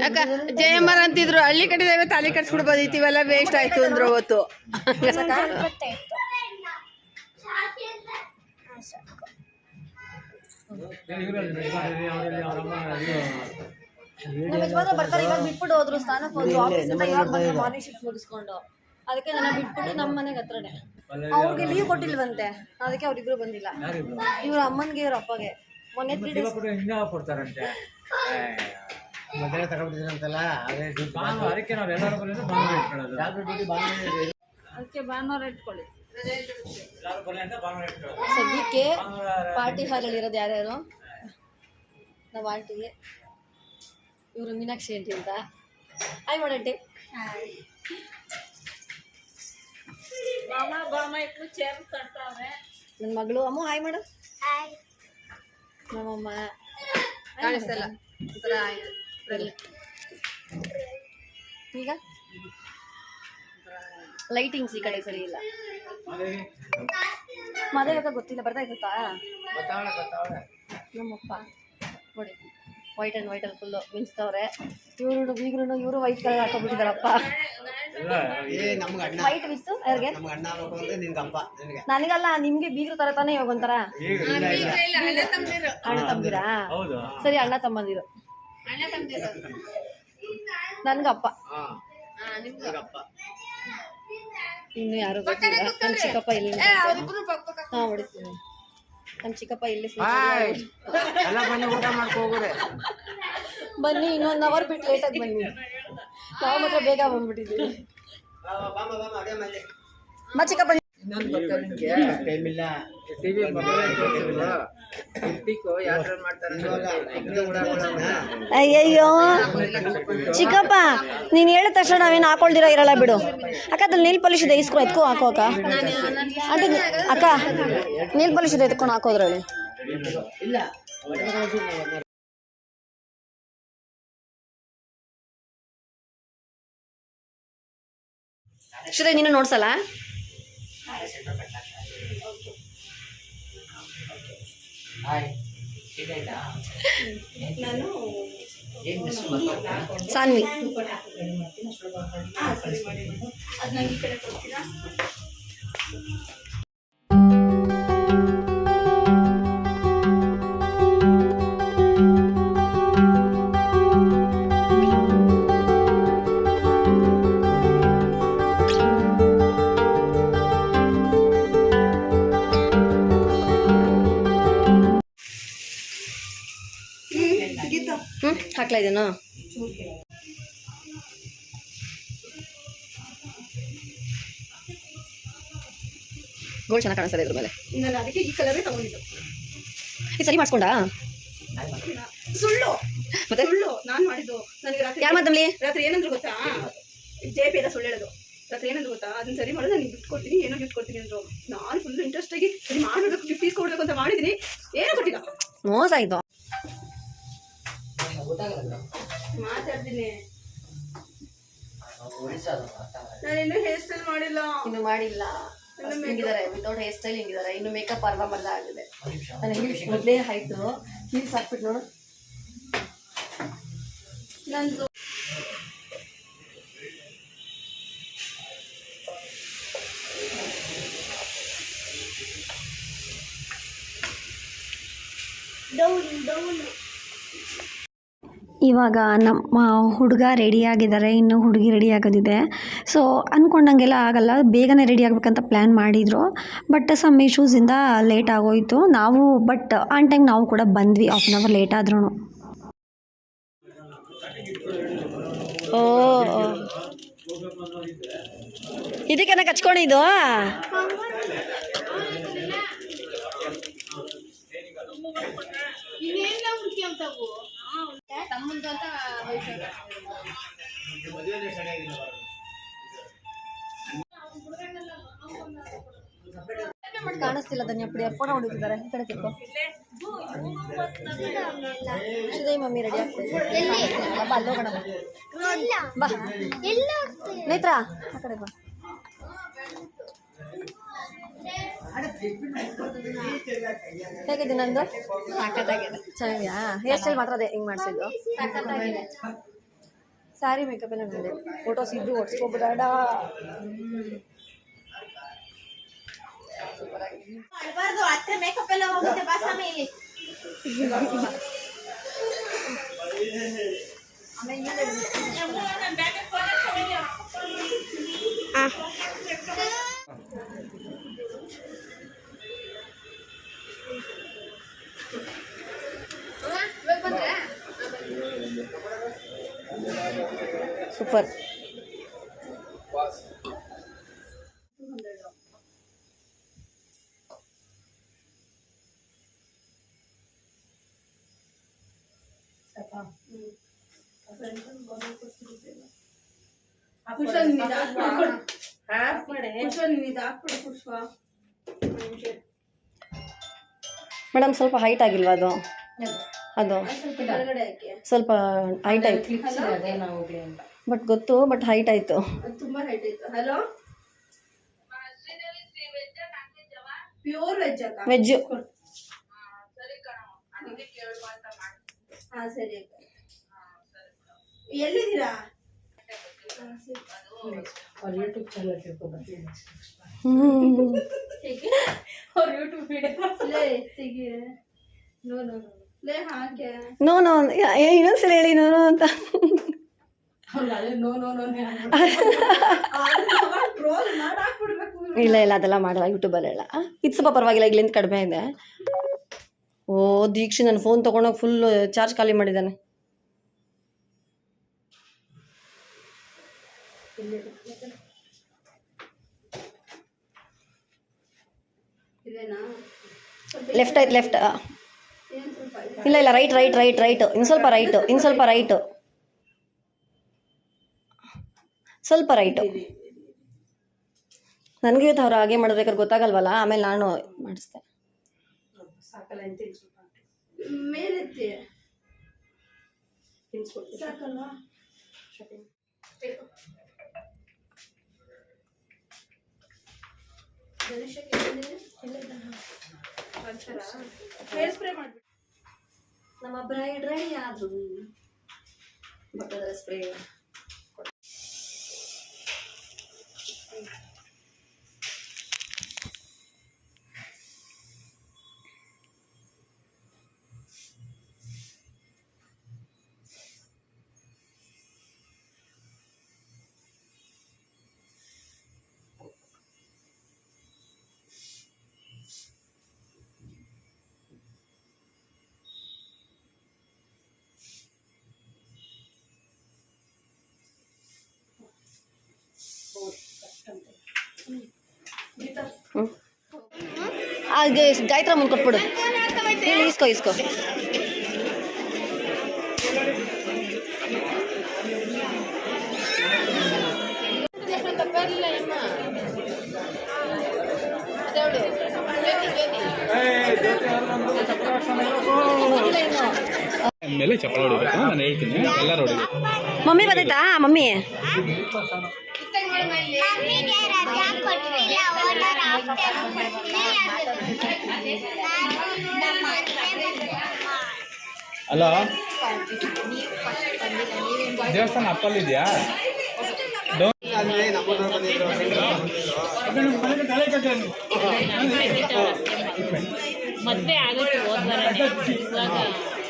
ಅಕ್ಕ ಜಯಮ್ಮರ್ ಅಂತಿದ್ರು ಹಳ್ಳಿ ಕಡೆ ತಾಲಿ ಕಟ್ಸ್ಬಿಡ್ಬೋದು ಬಂದಿತ್ತೀವಲ್ಲ ವೇಸ್ಟ್ ಆಯ್ತು ಅಂದ್ರು ಅವತ್ತು. ನಮ್ಮ ಯಜಮಾನ ಬರ್ತಾರೆ ಇವಾಗ ಬಿಟ್ಬಿಟ್ಟು ಹೋದ್ರು ಸ್ನಾನಕ್ಕೆ ಹೋದ್ರು ಆಫೀಸಿಂದ ಇವಾಗ ಬಂದು ಮಾರ್ನಿಂಗ್ ಶಿಫ್ಟ್ ಮುಗಿಸ್ಕೊಂಡು. ಅದಕ್ಕೆ ನನ್ನ ಬಿಟ್ಬಿಟ್ಟು ನಮ್ಮ ಮನೆಗೆ ಹತ್ರನೇ. ಅವ್ರಿಗೆ ಲೀವ್ ಕೊಟ್ಟಿಲ್ವಂತೆ ಅದಕ್ಕೆ ಅವ್ರಿಬ್ರು ಬಂದಿಲ್ಲ. ಇವ್ರ ಅಮ್ಮನ್ಗೆ ಇವ್ರ ಅಪ್ಪಗೆ. ಮೊನ್ನೆ ತ್ರೀ ಡೇಸ್ ಮೊದಲೇ ಅದೇ ಅದಕ್ಕೆ ನಾವು ಎಲ್ಲರೂ ಬಂದ್ರೆ ಭಾನುವಾರ ಇಟ್ಕೊಳ್ಳೋದು. ಡಾಕ್ಟರ್ ಡ್ಯೂಟಿ ಭಾನುವಾರ ಇದೆ. ಅದಕ್ಕೆ ಭಾನುವಾರ ಇಟ್ಕೊಳ್ಳಿ. ಸದ್ಯಕ್ಕೆ ಪಾರ್ಟಿ ಹಾಲಲ್ಲಿ ಇರೋದು ಯಾರ್ಯಾರು? ನಮ್ಮ ಆಂಟಿಗೆ. ಇವರು ಮೀನಾಕ್ಷಿ ಆಂಟಿ ಅಂತ. ಹಾಯ್ ಮಾಡಂಟಿ ನನ್ನ ಮಗಳು. ಅಮ್ಮ ಹಾಯ್ ಮಾಡು. ನಮ್ಮಮ್ಮ. ಕಾಣಿಸ್ತಲ್ಲ ಒಂಥರ. ಈಗ? ಲೈಟಿಂಗ್ಸ್ ಈ ಕಡೆ ಸರಿ ಇಲ್ಲ. ಮದುವೆ ಗೊತ್ತಿಲ್ಲ ಬರ್ತಾ ಇರುತ್ತಾ ನಮ್ಮಪ್ಪ ನೋಡಿ ವೈಟ್ ಆ್ಯಂಡ್ ವೈಟಲ್ಲಿ ಫುಲ್ಲು ಮಿಂಚ್ತವ್ರೆ ಇವರು ಬೀಗರು ಇವರು ವೈಟ್ ಕಲರ್ ಹಾಕೊಂಡ್ಬಿಟ್ಟಿದಾರಪ್ಪ ಏ ನಮ್ಗೆ ಅಣ್ಣ. ವೈಟ್ ವಿತ್ತು ನನಗಲ್ಲ ನಿಮ್ಗೆ ಬೀಗರು ತರ ತಾನೇ ಇವಾಗ ಒಂಥರ. ಅಣ್ಣ ತಮ್ಮದಿರಾ? ಹೌದು. ಸರಿ ಅಣ್ಣ ತಮ್ಮಂದಿರು. ನನ್ಗಪ್ಪ. ಇನ್ನು ಯಾರು ಗೊತ್ತಿಲ್ಲ. ನಮ್ಮ ಚಿಕ್ಕಪ್ಪ ಇಲ್ಲಿ ಹಾ ಹೊಡಿತೀನಿ. ನಮ್ಮ ಚಿಕ್ಕಪ್ಪ ಇಲ್ಲಿ ಬನ್ನಿ ಊಟ ಮಾಡ್ಕೊ ಹೋಗೋರೆ ಬನ್ನಿ ಇನ್ನೊಂದು ಅವರ್ ಬಿಟ್ಟು ಲೇಟಾಗಿ ಬನ್ನಿ. ನಾವು ಮಾತ್ರ ಬೇಗ ಬಂದ್ಬಿಟ್ಟಿದ್ದೀವಿ. ಬಾಮ ಟೈಮ್ ಇಲ್ಲ. ಟಿವಿ ಮಾ ಚಿಕ್ಕಪ್ಪ ಅಯ್ಯಯ್ಯೋ. ಚಿಕ್ಕಪ್ಪ ನೀನು ಹೇಳಿದ ತಕ್ಷಣ ನಾವೇನು ಹಾಕೊಳ್ದಿರ ಇರಲ್ಲ ಬಿಡು. ಅಕ್ಕ ಅದ್ರಲ್ಲಿ ನೀಲ್ ಪಾಲಿಶ್ ಇದೆ ಇಸ್ಕೊ ಎತ್ಕೊ ಹಾಕೋ ಅಕ್ಕ. ಅದು ಅಕ್ಕ ನೀಲ್ ಪಾಲಿಶ್ ಇದೆ ಎತ್ಕೊಂಡು ಹಾಕೋದ್ರಲ್ಲಿ ಇಲ್ಲ ಶ್ರೀ ನೀನು ನೋಡ್ಸಲ್ಲ? ಹಾಯ್ ಆಯ್ತಾ ಏನ್ ಮಿಸ್ ಮಾಡ್ಕೊಂಡೆ? ಸಾನ್ವಿ ಹ್ಞೂ ಹಾಕ್ಲಾ ಇದನ್ನು ಗೋಲ್ಡ್ ಚೆನ್ನಾಗಿ ಕಾಣಿಸ್ತದೆ ಇದ್ರ ಮೇಲೆ ನಾನು ಅದಕ್ಕೆ ಈ ಕಲರೇ ತಗೊಂಡಿದ್ದು ಇದು ಸರಿ ಮಾಡಿಸ್ಕೊಂಡಾ ಸುಳ್ಳು ಮತ್ತೆ ಸುಳ್ಳು ನಾನು ಮಾಡಿದ್ದು ನನಗೆ ರಾತ್ರಿ ಯಾರು ಮಾತಂಬ್ಲಿ ರಾತ್ರಿ ಏನಂದ್ರು ಗೊತ್ತಾ ಜೆ ಪಿ ಎಲ್ಲ ಸುಳ್ಳು ಹೇಳೋದು ರಾತ್ರಿ ಏನಂದ್ರು ಗೊತ್ತಾ ಅದನ್ನ ಸರಿ ಮಾಡೋದು ನಾನು ಗಿಫ್ಟ್ ಕೊಡ್ತೀನಿ ಏನೋ ಗಿಫ್ಟ್ ಕೊಡ್ತೀನಿ ಅಂದ್ರು ನಾನು ಫುಲ್ ಇಂಟ್ರೆಸ್ಟ್ ಆಗಿ ಸರಿ ಮಾಡಬೇಕು ಗಿಫ್ಟ್ ಇಸ್ಕೊಡ್ಬೇಕು ಅಂತ ಮಾಡಿದ್ದೀನಿ ಏನೋ ಕೊಟ್ಟಿಲ್ಲ ಮೋಸ ಆಯಿತು ಮಾತಾಡ್ತೀನಿ. ನಾನಿನ್ನೂ ಹೇರ್ ಸ್ಟೈಲ್ ಮಾಡಿಲ್ಲ. ಇನ್ನು ಮಾಡಿಲ್ಲ. ಹಿಂಗಿದ್ದಾರೆ? ವಿತೌಟ್ ಹೇರ್ ಸ್ಟೈಲ್ ಹಿಂಗಿದ್ದಾರೆ? ಇನ್ನು ಮೇಕಪ್ ಅರ್ಧ ಮರ್ಧ ಆಗಿದೆ. ನನ್ನ ಹೀಲ್ಸ್ ಮೊದಲೇ ಆಯ್ತು. ಹೀಲ್ಸ್ ಹಾಕ್ಬಿಟ್ಟು ನೋಡು. ನಂದು. ಇವಾಗ ನಮ್ಮ ಹುಡುಗ ರೆಡಿ ಆಗಿದ್ದಾರೆ ಇನ್ನು ಹುಡುಗಿ ರೆಡಿ ಆಗೋದಿದೆ. ಸೊ ಅಂದ್ಕೊಂಡಂಗೆಲ್ಲ ಆಗಲ್ಲ ಬೇಗನೆ ರೆಡಿ ಆಗಬೇಕಂತ ಪ್ಲ್ಯಾನ್ ಮಾಡಿದರು. ಬಟ್ ಸಮ್ ಇಶ್ಯೂಸಿಂದ ಲೇಟ್ ಆಗೋಯಿತು. ನಾವು ಬಟ್ ಆನ್ ಟೈಮ್ ನಾವು ಕೂಡ ಬಂದ್ವಿ ಹಾಫ್ ಆನ್ ಅವರ್ ಲೇಟ್ ಆದ್ರೂ ಓ ಇದಕ್ಕೆ ಹಚ್ಕೊಂಡಿದ್ದು ಕಾಣಿಸ್ತಿಲ್ಲ ಧನ್ಯ ಪುಡಿ ಫೋಟೋ ಹೊಡಿತಿದ್ದಾರೆ ಈ ಕಡೆ ತಿಳ್ಕೊ ಶ್ರೀದೇವಿ ಮಮ್ಮಿ ರೆಡಿ ಆಗ್ತದೆ ಬಾ ಅಲ್ಲೋ ಕಣ ಬಾ. ನೇತ್ರ ಆ ಕಡೆ ಬಾ. ಹೇಗಿದೆ ನಂದು? ಸಾಕತ್ತಾಗಿದೆ ಚೆನ್ನಾಗಿದೆಯಾ? ಹೇರ್ ಸ್ಟೈಲ್ ಮಾತ್ರ ಅದೇ ಹಿಂಗೆ ಮಾಡಿಸಿದ್ದು. ಸ್ಯಾರಿ ಮೇಕಪ್ ಎಲ್ಲ ನಂದೆ ಫೋಟೋಸ್ ಇದ್ದು ಒಡ್ಸ್ಕೊಬಿಡಾಡ ಮಾಡಬಾರ್ದು ಅತ್ತೆ ಮೇಕಪ್ ಎಲ್ಲ ಹೋಗುತ್ತೆ ಇಲ್ಲಿ ಸೂಪರ್ ಪುಷ್ಪ ನಿನ್ನ ಹಾಕ್ಬಿಡು ಪುಷ್ಪ ನಿನ್ನ ಹಾಕ್ಬಿಡು ಪುಷ್ಪ ಮೇಡಮ್ ಸ್ವಲ್ಪ ಹೈಟ್ ಆಗಿಲ್ವಾ ಅದು? ಅದು ಸ್ವಲ್ಪ ಹೈಟ್ ಆಯ್ತು. ಬಟ್ ಗೊತ್ತು ಬಟ್ ಹೈಟ್ ಆಯ್ತು. ಅದು ತುಂಬಾ ಹೈಟ್ ಇತ್ತು ಹಲೋ ಪ್ಯೂರ್ ವೆಜ್ ಅಕ್ಕ? ವೆಜ್ ಹಾ ಸರಿ ಅಕ್ಕ. ಎಲ್ಲಿದ್ದೀರಾ? ಯೂಟ್ಯೂಬ್ ನೋ ನೋ ಇನ್ನೊಂದ್ಸಲ ಹೇಳಿ ನೋನು ಅಂತ. ಇಲ್ಲ ಇಲ್ಲ ಅದೆಲ್ಲ ಮಾಡಲ್ಲ ಯೂಟ್ಯೂಬಲ್ಲಿ ಎಲ್ಲ ಇದು ಸ್ವಲ್ಪ ಪರವಾಗಿಲ್ಲ ಇಲ್ಲಿಂದ ಕಡಿಮೆ ಇದೆ. ಓ ದೀಕ್ಷಿ ನನ್ನ ಫೋನ್ ತೊಗೊಂಡೋಗಿ ಫುಲ್ ಚಾರ್ಜ್ ಖಾಲಿ ಮಾಡಿದ್ದಾನೆ. ಲೆಫ್ಟ್ ಆಯ್ತು ಲೆಫ್ಟ್? ಇಲ್ಲ ಇಲ್ಲ ರೈಟ್ ರೈಟ್ ರೈಟ್ ರೈಟ್ ಇನ್ನು ಸ್ವಲ್ಪ ರೈಟು ಇನ್ನು ಸ್ವಲ್ಪ ರೈಟು ಸ್ವಲ್ಪ ರೈಟು ನನಗೆ ಅವ್ರು ಹಾಗೆ ಮಾಡ್ಬೇಕಾದ್ರೆ ಗೊತ್ತಾಗಲ್ವಲ್ಲ? ಆಮೇಲೆ ನಾನು ಮಾಡಿಸ್ದೆ ಸ್ಪ್ರೇ ಮಾಡ್ಬಿಟ್ಟು. ನಮ್ಮ ಬ್ರೈಡ್ ರೆಡಿ ಆದ್ರು ಬಟ್ಟದ ಸ್ಪ್ರೇ ಹಾಗೆ ಗಾಯತ್ರ ಮುಂದೆ ಕೊಟ್ಬಿಡು. ಹೇಳಿ ಇಸ್ಕೋ ಇಸ್ಕೋ ಮೇಲೆ ಚಪ್ಪಳ ಹೊಡಿಬೇಕು ನಾನು ಹೇಳ್ತೀನಿ ಎಲ್ಲರೂ ಹೊಡಿಬೇಕು. मम्मी बताता हाँ मम्मी। मम्मी कह रहा था और हलो देवस्थान अपलिया मद्वे आगे हाँ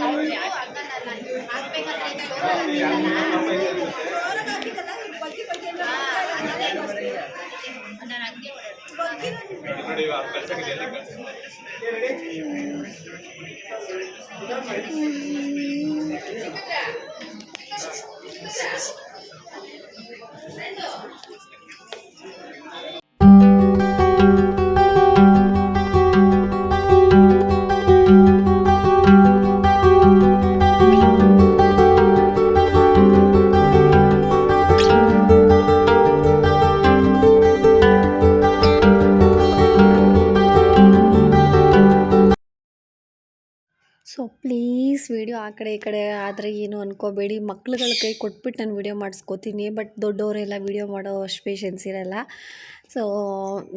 ಹಾಕ್ಬೇಕಾದ್ರೆ ವೀಡಿಯೋ ಆ ಕಡೆ ಈ ಕಡೆ ಆದರೆ ಏನು ಅನ್ಕೋಬೇಡಿ. ಮಕ್ಳುಗಳ ಕೈ ಕೊಟ್ಬಿಟ್ಟು ನಾನು ವೀಡಿಯೋ ಮಾಡಿಸ್ಕೋತೀನಿ. ಬಟ್ ದೊಡ್ಡವರೆಲ್ಲ ವಿಡಿಯೋ ಮಾಡೋ ಅಷ್ಟು ಪೇಷನ್ಸ್ ಇರಲ್ಲ. ಸೊ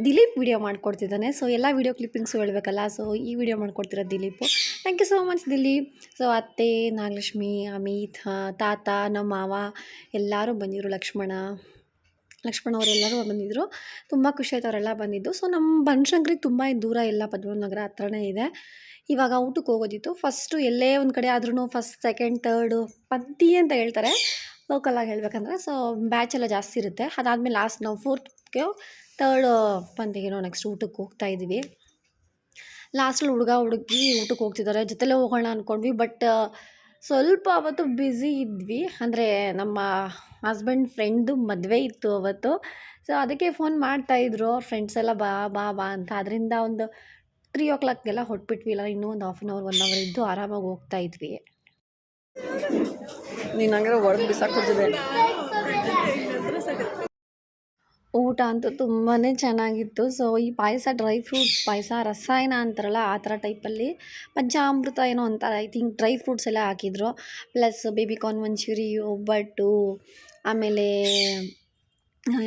ದಿಲೀಪ್ ವೀಡಿಯೋ ಮಾಡ್ಕೊಡ್ತಿದ್ದಾನೆ. ಸೊ ಎಲ್ಲ ವೀಡಿಯೋ ಕ್ಲಿಪ್ಪಿಂಗ್ಸು ಹೇಳಬೇಕಲ್ಲ. ಸೊ ಈ video ಮಾಡ್ಕೊಡ್ತಿರೋ Dilip. Thank you so much Dilip. So ಅತ್ತೆ, ನಾಗಲಕ್ಷ್ಮಿ, ಅಮಿತ್ ತಾತ, ನಮ್ಮ ಮಾವ, ಎಲ್ಲರೂ ಬಂದಿದ್ರು. ಲಕ್ಷ್ಮಣ ಲಕ್ಷ್ಮಣ ಅವರೆಲ್ಲರೂ ಬಂದಿದ್ದರು ತುಂಬ ಖುಷಿ ಆಯ್ತು ಅವರೆಲ್ಲ ಬಂದಿದ್ದು. ಸೊ ನಮ್ಮ ಬನಶಂಕರಿಗೆ ತುಂಬ ದೂರ ಇಲ್ಲ ಪದ್ಮನಗರ ನಗರ ಹತ್ರನೇ ಇದೆ. ಇವಾಗ ಊಟಕ್ಕೆ ಹೋಗೋದಿತ್ತು. ಫಸ್ಟು ಎಲ್ಲೇ ಒಂದು ಕಡೆ ಆದ್ರೂ ಫಸ್ಟ್ ಸೆಕೆಂಡ್ ತರ್ಡು ಪಂಕ್ತಿ ಅಂತ ಹೇಳ್ತಾರೆ. ಲೋಕಲಾಗಿ ಹೇಳ್ಬೇಕಂದ್ರೆ ಸೊ ಬ್ಯಾಚ್ ಎಲ್ಲ ಜಾಸ್ತಿ ಇರುತ್ತೆ. ಅದಾದಮೇಲೆ ಲಾಸ್ಟ್ ನಾವು ಫೋರ್ತ್ಗೆ ತರ್ಡ್ ಪಂತಿಗೆ ನಾವು ನೆಕ್ಸ್ಟ್ ಊಟಕ್ಕೆ ಹೋಗ್ತಾ ಇದ್ದೀವಿ. ಲಾಸ್ಟಲ್ಲಿ ಹುಡುಗ, ಹುಡುಗಿ ಊಟಕ್ಕೆ ಹೋಗ್ತಿದ್ದಾರೆ. ಜೊತೆಲೇ ಹೋಗೋಣ ಅಂದ್ಕೊಂಡ್ವಿ ಬಟ್ ಸ್ವಲ್ಪ ಅವತ್ತು ಬ್ಯುಸಿ ಇದ್ವಿ. ಅಂದರೆ ನಮ್ಮ ಹಸ್ಬೆಂಡ್ ಫ್ರೆಂಡ್ದು ಮದುವೆ ಇತ್ತು ಅವತ್ತು. ಸೊ ಅದಕ್ಕೆ ಫೋನ್ ಮಾಡ್ತಾಯಿದ್ರು ಅವ್ರ ಫ್ರೆಂಡ್ಸ್ ಎಲ್ಲ ಬಾ ಬಾ ಬಾ ಅಂತ. ಅದರಿಂದ ಒಂದು ತ್ರೀ ಓ ಕ್ಲಾಕ್ಗೆಲ್ಲ ಹೊಟ್ಬಿಟ್ವಿ ಇಲ್ಲ ಇನ್ನೂ ಒಂದು half an hour one hour ಇದ್ದು ಆರಾಮಾಗಿ ಹೋಗ್ತಾ ಇದ್ವಿ. ನೀನು ಹಂಗಾರೆ ಹೊಡೆದು ಊಟ ಅಂತೂ ತುಂಬಾ ಚೆನ್ನಾಗಿತ್ತು. ಸೊ ಈ ಪಾಯಸ ಡ್ರೈ ಫ್ರೂಟ್ಸ್ ಪಾಯಸ ರಸಾಯನ ಅಂತಾರಲ್ಲ ಆ ಥರ ಟೈಪಲ್ಲಿ ಪಂಚಾಮೃತ ಏನೋ ಅಂತಾರೆ ಐ ಥಿಂಕ್ ಡ್ರೈ ಫ್ರೂಟ್ಸ್ ಎಲ್ಲ ಹಾಕಿದ್ರು. ಪ್ಲಸ್ ಬೇಬಿ ಕಾರ್ನ್ ಮಂಚೂರಿ ಒಬ್ಬಟ್ಟು ಆಮೇಲೆ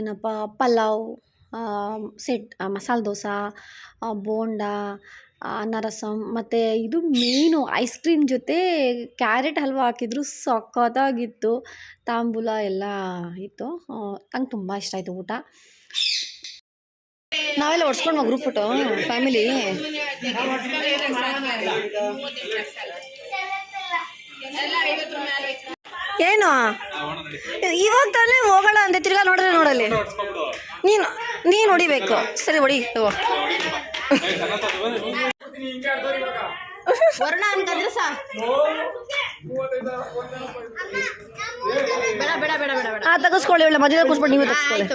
ಏನಪ್ಪ ಪಲಾವ್ ಸೆಟ್ ಮಸಾಲೆ ದೋಸೆ ಬೋಂಡ ಅನ್ನ ಮತ್ತು ಇದು ಮೇನು ಐಸ್ ಕ್ರೀಮ್ ಜೊತೆ ಕ್ಯಾರೆಟ್ ಹಲ್ವ ಹಾಕಿದ್ರು ಸಖತ್ತಾಗಿತ್ತು. ತಾಂಬೂಲ ಎಲ್ಲ ಇತ್ತು. ನಂಗೆ ತುಂಬ ಇಷ್ಟ ಆಯಿತು ಊಟ. ನಾವೆಲ್ಲ ಹೊಡ್ಸ್ಕೊಂಡು ಗ್ರೂಪ್ ಫೋಟೋ ಫ್ಯಾಮಿಲಿ ಏನು? ಇವಾಗ ತಾನೇ ಹೋಗೋಣ ಅಂದೆ ತಿರ್ಗಾ ನೋಡ್ರೆ ನೋಡಲ್ಲಿ. ನೀನು ನೀನು ಹೊಡಿಬೇಕು. ಸರಿ ಹೊಡಿ ವರ್ಣ ಅಂತಂದ್ರೆ ಸಾ ಬೇಡ ಬೇಡ ಬೇಡ ಬೇಡ ಬೇಡ. ಆ ತಗಸ್ಕೊಳ್ಳಿ ಒಳ್ಳೆ ಮದುವೆ ಕೂಸ್ಬಿಟ್ಟು ನೀವು ತಗಸ್ಕೊಳ್ಳಿ.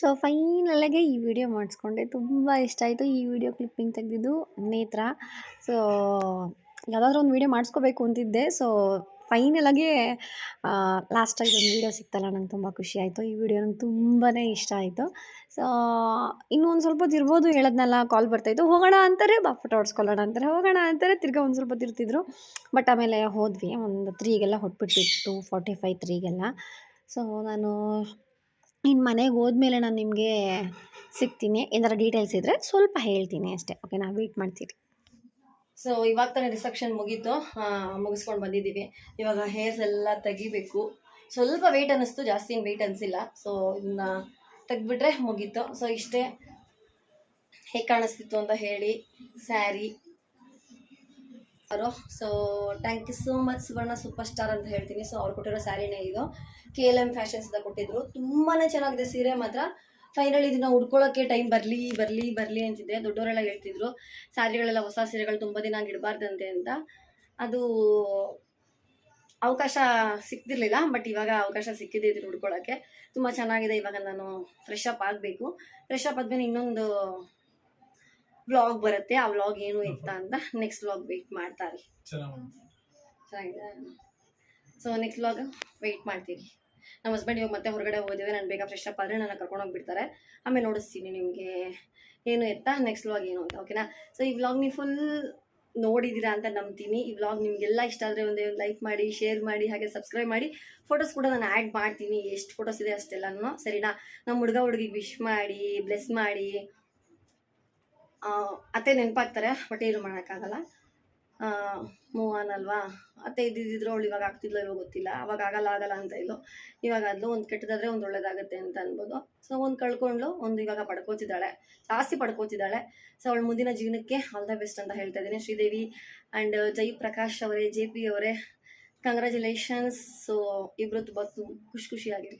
ಸೊ ಫೈನಲಾಗೆ ಈ ವಿಡಿಯೋ ಮಾಡಿಸ್ಕೊಂಡೆ. ತುಂಬ ಇಷ್ಟ ಆಯಿತು ಈ ವಿಡಿಯೋ ಕ್ಲಿಪ್ಪಿಂಗ್ ತೆಗೆದಿದ್ದು ನೇತ್ರ. ಸೊ ಯಾವುದಾದ್ರೂ ಒಂದು ವೀಡಿಯೋ ಮಾಡಿಸ್ಕೋಬೇಕು ಅಂತಿದ್ದೆ. ಸೊ ಫೈನಲಾಗಿ ಲಾಸ್ಟಾಗಿ ಒಂದು ವೀಡಿಯೋ ಸಿಕ್ತಲ್ಲ, ನಂಗೆ ತುಂಬ ಖುಷಿ ಆಯಿತು. ಈ ವಿಡಿಯೋ ನಂಗೆ ತುಂಬಾ ಇಷ್ಟ ಆಯಿತು. ಸೊ ಇನ್ನೂ ಒಂದು ಸ್ವಲ್ಪ ಇರ್ಬೋದು ಹೇಳೋದ್ನಲ್ಲ ಕಾಲ್ ಬರ್ತಾಯಿತ್ತು ಹೋಗೋಣ ಅಂತಾರೆ, ಬಾ ಫೋಟೋ ಹೊಡ್ಸ್ಕೊಳ್ಳೋಣ ಅಂತಾರೆ. ಹೋಗೋಣ ಅಂತಾರೆ, ತಿರ್ಗಾ ಒಂದು ಸ್ವಲ್ಪ ಇರ್ತಿದ್ರು ಬಟ್ ಆಮೇಲೆ ಹೋದ್ವಿ. ಒಂದು ತ್ರೀಗೆಲ್ಲ ಹೊಟ್ಬಿಟ್ಟಿತ್ತು ಫಾರ್ಟಿ ಫೈವ್ ತ್ರೀಗೆಲ್ಲ ಸೊ ನಾನು ಇನ್ನು ಮನೆಗೆ ಹೋದ್ಮೇಲೆ ನಾನು ನಿಮಗೆ ಸಿಗ್ತೀನಿ. ಏನಾರ ಡೀಟೇಲ್ಸ್ ಇದ್ದರೆ ಸ್ವಲ್ಪ ಹೇಳ್ತೀನಿ ಅಷ್ಟೇ. ಓಕೆ ನಾವು ವೆಯ್ಟ್ ಮಾಡ್ತೀರಿ. ಸೊ ಇವಾಗ ತಾನೇ ರಿಸೆಪ್ಷನ್ ಮುಗೀತು ಮುಗಿಸ್ಕೊಂಡು ಬಂದಿದ್ದೀವಿ. ಇವಾಗ ಹೇರ್ಸ್ ಎಲ್ಲ ತೆಗಿಬೇಕು. ಸ್ವಲ್ಪ ವೆಯ್ಟ್ ಅನ್ನಿಸ್ತು, ಜಾಸ್ತಿ ಏನು ವೆಯ್ಟ್ ಅನಿಸಿಲ್ಲ. ಸೊ ಇದನ್ನ ತೆಗ್ದುಬಿಟ್ರೆ ಮುಗೀತು. ಸೊ ಇಷ್ಟೇ ಹೇಗೆ ಕಾಣಿಸ್ತಿತ್ತು ಅಂತ ಹೇಳಿ, ಸ್ಯಾರಿ. ಅವರು so thank you so much Suvarna super star ಅಂತ ಹೇಳ್ತೀನಿ. ಸೊ ಅವ್ರು ಕೊಟ್ಟಿರೋ ಸ್ಯಾರಿನೇ ಇದು. ಕೆ ಎಲ್ ಎಂ ಫ್ಯಾಷನ್ಸ್ ಅಂತ ಕೊಟ್ಟಿದ್ರು. ತುಂಬಾ ಚೆನ್ನಾಗಿದೆ. ಸೀರೆ ಮಾತ್ರ ಫೈನಲ್ ಇದನ್ನ ಉಡ್ಕೊಳ್ಳೋಕೆ ಟೈಮ್ ಬರಲಿ ಬರಲಿ ಬರಲಿ ಅಂತಿದ್ದೆ ದೊಡ್ಡವರೆಲ್ಲ ಹೇಳ್ತಿದ್ರು. ಸ್ಯಾರಿಗಳೆಲ್ಲ ಹೊಸ ಸೀರೆಗಳು ತುಂಬ ದಿನ ಇಡಬಾರ್ದಂತೆ ಅಂತ. ಅದು ಅವಕಾಶ ಸಿಕ್ತಿರ್ಲಿಲ್ಲ ಬಟ್ ಇವಾಗ ಅವಕಾಶ ಸಿಕ್ಕಿದೆ ಇದನ್ನ ಉಡ್ಕೊಳ್ಳೋಕ್ಕೆ ತುಂಬ ಚೆನ್ನಾಗಿದೆ ಇವಾಗ ನಾನು ಫ್ರೆಶ್ ಅಪ್ ಆಗಬೇಕು. ಫ್ರೆಶ್ ಅಪ್ ಆದ್ಮೇಲೆ ಇನ್ನೊಂದು ವ್ಲಾಗ್ ಬರುತ್ತೆ. ಆ ವ್ಲಾಗ್ ಏನು ಇತ್ತ ಅಂತ ನೆಕ್ಸ್ಟ್ ವ್ಲಾಗ್ ವೆಯ್ಟ್ ಮಾಡ್ತಾರೆ. ಚೆನ್ನಾಗಿದೆ. ಸೊ ನೆಕ್ಸ್ಟ್ ವ್ಲಾಗ್ ವೆಯ್ಟ್ ಮಾಡ್ತೀವಿ ನಮ್ಮ ಹಸ್ಬೆಂಡ್ ಇವಾಗ ಮತ್ತೆ ಹೊರಗಡೆ ಹೋಗಿದ್ದೇವೆ. ನಾನು ಬೇಗ ಫ್ರೆಶ್ ಅಪ್ ಆದರೆ ನನ್ನ ಕರ್ಕೊಂಡು ಹೋಗ್ಬಿಡ್ತಾರೆ. ಆಮೇಲೆ ನೋಡಿಸ್ತೀನಿ ನಿಮಗೆ ಏನು ಎತ್ತ ನೆಕ್ಸ್ಟ್ ವ್ಲಾಗ್ ಏನು ಅಂತ ಓಕೆನಾ ಸೊ ಈ ವ್ಲಾಗ್ ನೀವು ಫುಲ್ ನೋಡಿದ್ದೀರಾ ಅಂತ ನಂಬ್ತೀನಿ. ಈ ವ್ಲಾಗ್ ನಿಮಗೆಲ್ಲ ಇಷ್ಟ ಆದರೆ ಒಂದೇ ಲೈಕ್ ಮಾಡಿ ಶೇರ್ ಮಾಡಿ, ಹಾಗೆ ಸಬ್ಸ್ಕ್ರೈಬ್ ಮಾಡಿ. ಫೋಟೋಸ್ ಕೂಡ ನಾನು ಆ್ಯಡ್ ಮಾಡ್ತೀನಿ. ಎಷ್ಟು ಫೋಟೋಸ್ ಇದೆ ಅಷ್ಟೆಲ್ಲನೂ, ಸರಿನಾ? ನಮ್ಮ ಹುಡುಗ ಹುಡುಗಿಗೆ ವಿಶ್ ಮಾಡಿ ಬ್ಲೆಸ್ ಮಾಡಿ. ಅತ್ತೆ ನೆನಪಾಗ್ತಾರೆ ಬಟ್ ಏನು ಮಾಡೋಕ್ಕಾಗಲ್ಲ. ಮೂವ್ ಆನ್ ಅಲ್ವಾ? ಅತ್ತೆ ಇದ್ದಿದ್ರು ಅವಳು ಇವಾಗ ಆಗ್ತಿದ್ಲೋ ಇವಾಗ ಗೊತ್ತಿಲ್ಲ. ಅವಾಗ ಆಗಲ್ಲ ಆಗಲ್ಲ ಅಂತ ಇದ್ಲು. ಇವಾಗ ಅದ್ಲು ಒಂದು ಕೆಟ್ಟದಾದ್ರೆ ಒಂದು ಒಳ್ಳೇದಾಗುತ್ತೆ ಅಂತ ಅನ್ಬೋದು. ಸೊ ಒಂದು ಕಳ್ಕೊಂಡ್ಲು, ಒಂದು ಇವಾಗ ಪಡ್ಕೋತಿದ್ದಾಳೆ. ಜಾಸ್ತಿ ಪಡ್ಕೋತಿದ್ದಾಳೆ. ಸೊ ಅವಳ ಮುಂದಿನ ಜೀವನಕ್ಕೆ ಆಲ್ ದ ಬೆಸ್ಟ್ ಅಂತ ಹೇಳ್ತಾ ಇದ್ದೀನಿ ಶ್ರೀದೇವಿ ಆ್ಯಂಡ್ ಜೈ ಪ್ರಕಾಶ್ ಅವರೇ, ಜೆ ಪಿ ಅವರೇ. ಕಂಗ್ರ್ಯಾಚುಲೇಷನ್ಸ್ ಸೊ ಇಬ್ಬರು ತುಂಬ ಖುಷಿ ಖುಷಿಯಾಗಿರಿ.